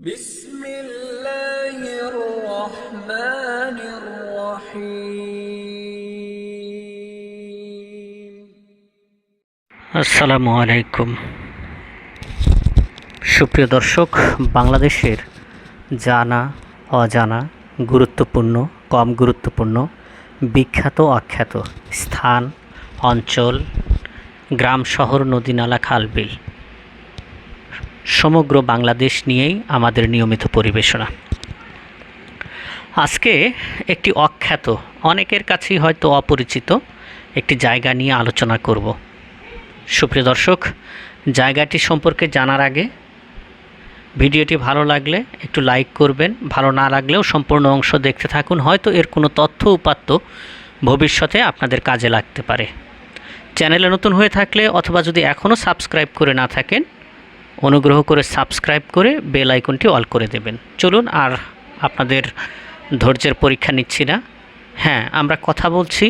بسم الله الرحمن الرحيم আসসালামু আলাইকুম সুপ্রিয় দর্শক বাংলাদেশের জানা অজানা গুরুত্বপূর্ণ কম গুরুত্বপূর্ণ বিখ্যাত অখ্যাত স্থান অঞ্চল গ্রাম শহর নদী নালা খালবিল সমগ্র বাংলাদেশ নিয়েই আমাদের নিয়মিত পরিবেশনা। আজকে একটি অখ্যাত, অনেকের কাছেই হয়তো অপরিচিত একটি জায়গা নিয়ে আলোচনা করব। সুপ্রিয় দর্শক, জায়গাটি সম্পর্কে জানার আগে ভিডিওটি ভালো লাগলে একটু লাইক করবেন, ভালো না লাগলেও সম্পূর্ণ অংশ দেখতে থাকুন, হয়তো এর কোনো তথ্য উপাত্ত ভবিষ্যতে আপনাদের কাজে লাগতে পারে। চ্যানেলে নতুন হয়ে থাকলে অথবা যদি এখনও সাবস্ক্রাইব করে না থাকেন অনুগ্রহ করে সাবস্ক্রাইব করে বেল আইকনটি অল করে দেবেন। চলুন আর আপনাদের ধৈর্যের পরীক্ষা নিচ্ছি না। হ্যাঁ আমরা কথা বলছি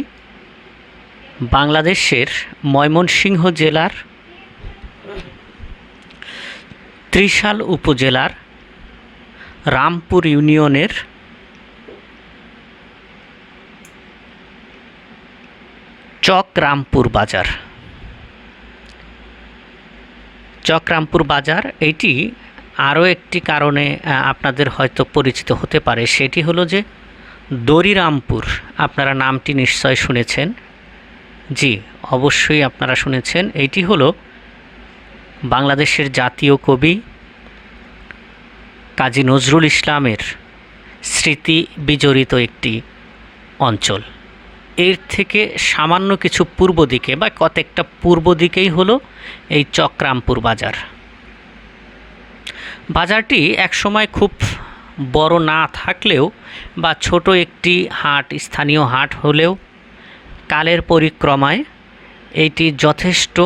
বাংলাদেশের ময়মনসিংহ জেলার ত্রিশাল উপজেলার রামপুর ইউনিয়নের চকরামপুর বাজার। চকরামপুর বাজার, এটি আরও একটি কারণে আপনাদের হয়তো পরিচিত হতে পারে। সেটি হলো যে দরিরামপুর, আপনারা নামটি নিশ্চয় শুনেছেন। জি, অবশ্যই আপনারা শুনেছেন। এইটি হলো বাংলাদেশের জাতীয় কবি কাজী নজরুল ইসলামের স্মৃতি বিজড়িত একটি অঞ্চল। এর থেকে সামান্য কিছু পূর্ব দিকে বা কতকটা পূর্ব দিকেই হলো এই চক্রামপুর বাজার। বাজারটি একসময় খুব বড় না থাকলেও বা ছোট একটি হাট, স্থানীয় হাট হলেও কালের পরিক্রমায় এটি যথেষ্ট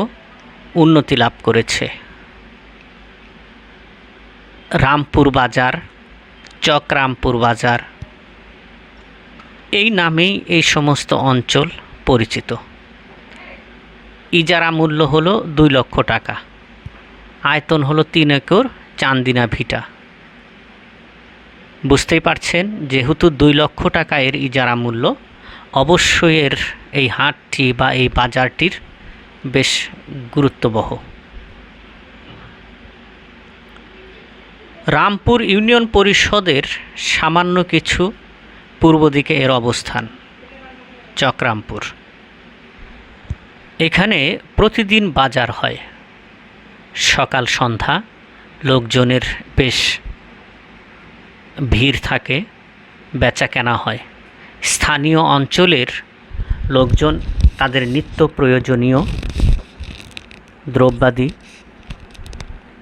উন্নতি লাভ করেছে। রামপুর বাজার, চকরামপুর বাজার এই নামেই এই সমস্ত অঞ্চল পরিচিত। ইজারা মূল্য হলো দুই লক্ষ টাকা। আয়তন হলো তিন একর চান্দিনা ভিটা। বুঝতেই পারছেন, যেহেতু দুই লক্ষ টাকা এর ইজারা মূল্য, অবশ্যই এর এই হাটটি বা এই বাজারটির বেশ গুরুত্ববহ। রামপুর ইউনিয়ন পরিষদের সামান্য কিছু পূর্ব দিকে এর অবস্থান, চক্রামপুর। এখানে প্রতিদিন বাজার হয়। সকাল সন্ধ্যা লোকজনের বেশ ভিড় থাকে বেচা কেনা হয়। স্থানীয় অঞ্চলের লোকজন তাদের নিত্য প্রয়োজনীয় দ্রব্যাদি,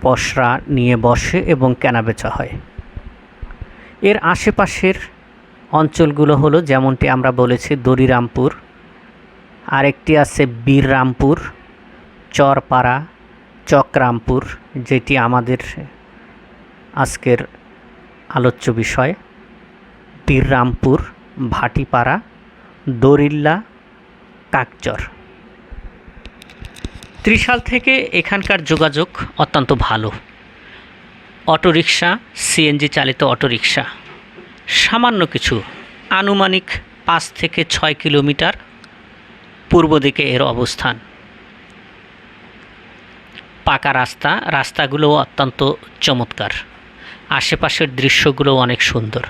পসরা নিয়ে বসে এবং কেনাবেচা হয়। এর আশেপাশের অঞ্চলগুলো হলো যেমনটি আমরা বলেছি দরিরামপুর, আরেকটি আছে বীররামপুর, চরপাড়া, চকরামপুর, যেটি আমাদের আজকের আলোচ্য বিষয়। বীররামপুর, ভাটিপাড়া, দরিল্লা, কাকচর। ত্রিশাল থেকে এখানকার যোগাযোগ অত্যন্ত ভালো। অটোরিকশা, সিএনজি চালিত অটোরিকশা। সামান্য কিছু আনুমানিক পাঁচ থেকে ছয় কিলোমিটার পূর্ব দিকে এর অবস্থান। পাকা রাস্তা, রাস্তাগুলোও অত্যন্ত চমৎকার। আশেপাশের দৃশ্যগুলো অনেক সুন্দর।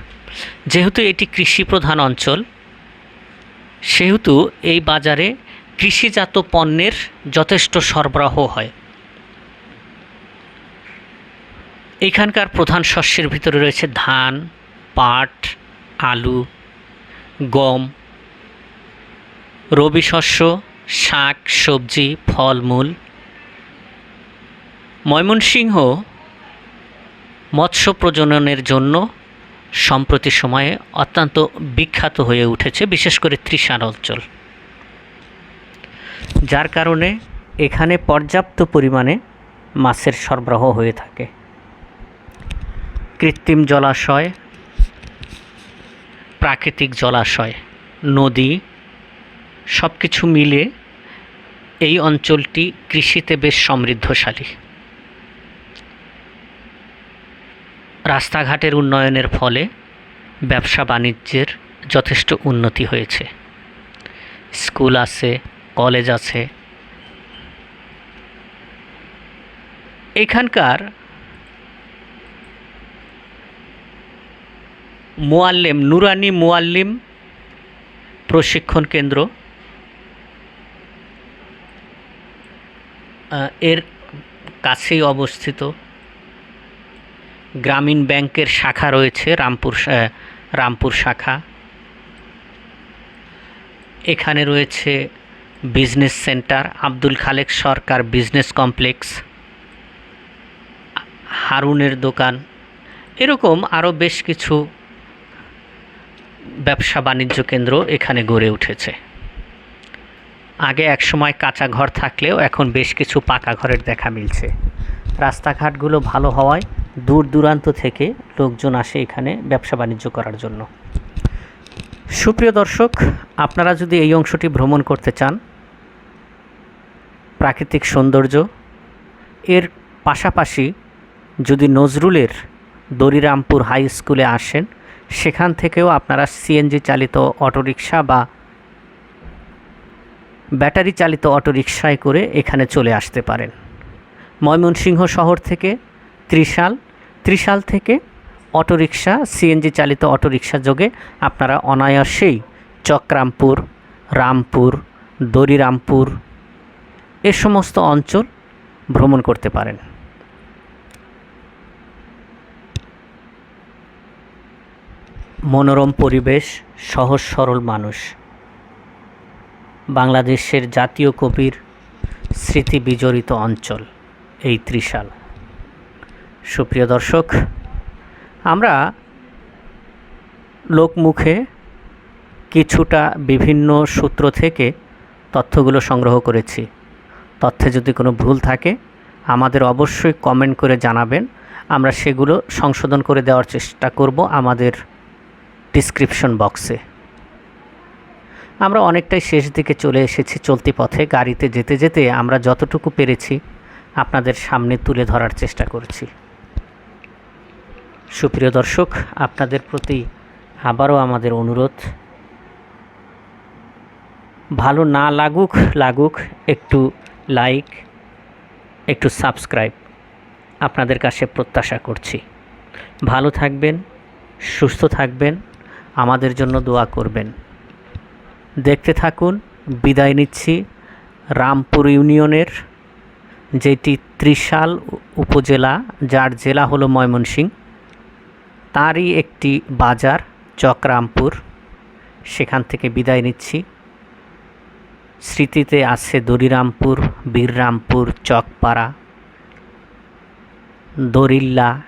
যেহেতু এটি কৃষি প্রধান অঞ্চল, সেহেতু এই বাজারে কৃষিজাত পণ্যের যথেষ্ট সরবরাহ হয়। এখানকার প্রধান শস্যের ভিতরে রয়েছে ধান পাট, আলু, গম, রবি শস্য, শাক, সবজি, ফলমূল, ময়মনসিংহ মৎস্য প্রজননের জন্য সম্প্রতি সময়ে অত্যন্ত বিখ্যাত হয়ে উঠেছে, বিশেষ করে ত্রিশাল অঞ্চল। যার কারণে এখানে পর্যাপ্ত পরিমাণে মাছের সরবরাহ হয়ে থাকে। কৃত্রিম জলাশয় প্রাকৃতিক জলাশয়, নদী সব কিছু মিলে এই অঞ্চলটি কৃষিতে বেশ সমৃদ্ধশালী। রাস্তাঘাটের উন্নয়নের ফলে ব্যবসা বাণিজ্যের যথেষ্ট উন্নতি হয়েছে। স্কুল আছে, কলেজ আছে। এখানকার মোয়াল্লেম নুরানি মোয়াল্লিম প্রশিক্ষণ কেন্দ্র। এর কাছেই অবস্থিত গ্রামীণ ব্যাংকের শাখা রয়েছে, রামপুর রামপুর শাখা। এখানে রয়েছে business centre, Abdul Khalek Sarkar business complex, হারুনের দোকান। এরকম আরও বেশ কিছু ব্যবসা বাণিজ্য কেন্দ্র এখানে গড়ে উঠেছে। আগে একসময় কাঁচা ঘর থাকলেও এখন বেশ কিছু পাকা ঘরের দেখা মিলছে। রাস্তাঘাটগুলো ভালো হওয়ায় দূর দূরান্ত থেকে লোকজন আসে এখানে ব্যবসা বাণিজ্য করার জন্য। সুপ্রিয় দর্শক, আপনারা যদি এই অংশটি ভ্রমণ করতে চান, প্রাকৃতিক সৌন্দর্য, এর পাশাপাশি যদি নজরুলের দরিরামপুর হাই স্কুলে আসেন সেখান থেকেও আপনারা সিএনজি চালিত অটোরিকশা বা ব্যাটারি চালিত অটোরিকশায় করে এখানে চলে আসতে পারেন। ময়মনসিংহ শহর থেকে ত্রিশাল ত্রিশাল থেকে অটোরিকশা সিএনজি চালিত অটোরিকশা যোগে আপনারা অনায়াসেই চক্রামপুর, রামপুর, দরিরামপুর এ সমস্ত অঞ্চল ভ্রমণ করতে পারেন। মনোরম পরিবেশ, সহজ সরল মানুষ। বাংলাদেশের জাতীয় কবির স্মৃতি বিজড়িত অঞ্চল, এই ত্রিশাল। সুপ্রিয় দর্শক, আমরা লোকমুখে কিছুটা বিভিন্ন সূত্র থেকে তথ্যগুলো সংগ্রহ করেছি। তথ্যে যদি কোনো ভুল থাকে, আমাদের অবশ্যই কমেন্ট করে জানাবেন। আমরা সেগুলো সংশোধন করে দেওয়ার চেষ্টা করব আমাদের ডিসক্রিপশন বক্সে আমরা অনেকটাই শেষ দিকে চলে এসেছি চলতি পথে। গাড়িতে যেতে যেতে আমরা যতটুকু পেরেছি আপনাদের সামনে তুলে ধরার চেষ্টা করছি। সুপ্রিয় দর্শক, আপনাদের প্রতি আবারও আমাদের অনুরোধ। ভালো না লাগুক লাগুক, একটু লাইক, একটু সাবস্ক্রাইব আপনাদের কাছে প্রত্যাশা করছি। ভালো থাকবেন, সুস্থ থাকবেন। আমাদের জন্য দোয়া করবেন। দেখতে থাকুন, বিদায় নিচ্ছি রামপুর ইউনিয়নের, যেটি ত্রিশাল উপজেলা, যার জেলা হলো ময়মনসিং তারই একটি বাজার, চকরামপুর। সেখান থেকে বিদায় নিচ্ছি। স্মৃতিতে আছে দরিরামপুর, বীররামপুর, চকপাড়া, দরিল্লা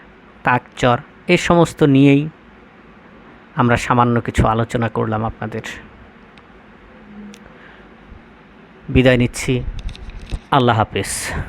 কাকচর এ সমস্ত নিয়েই আমরা সামান্য কিছু আলোচনা করলাম আপনাদের। বিদায় নিচ্ছি। আল্লাহ হাফেজ।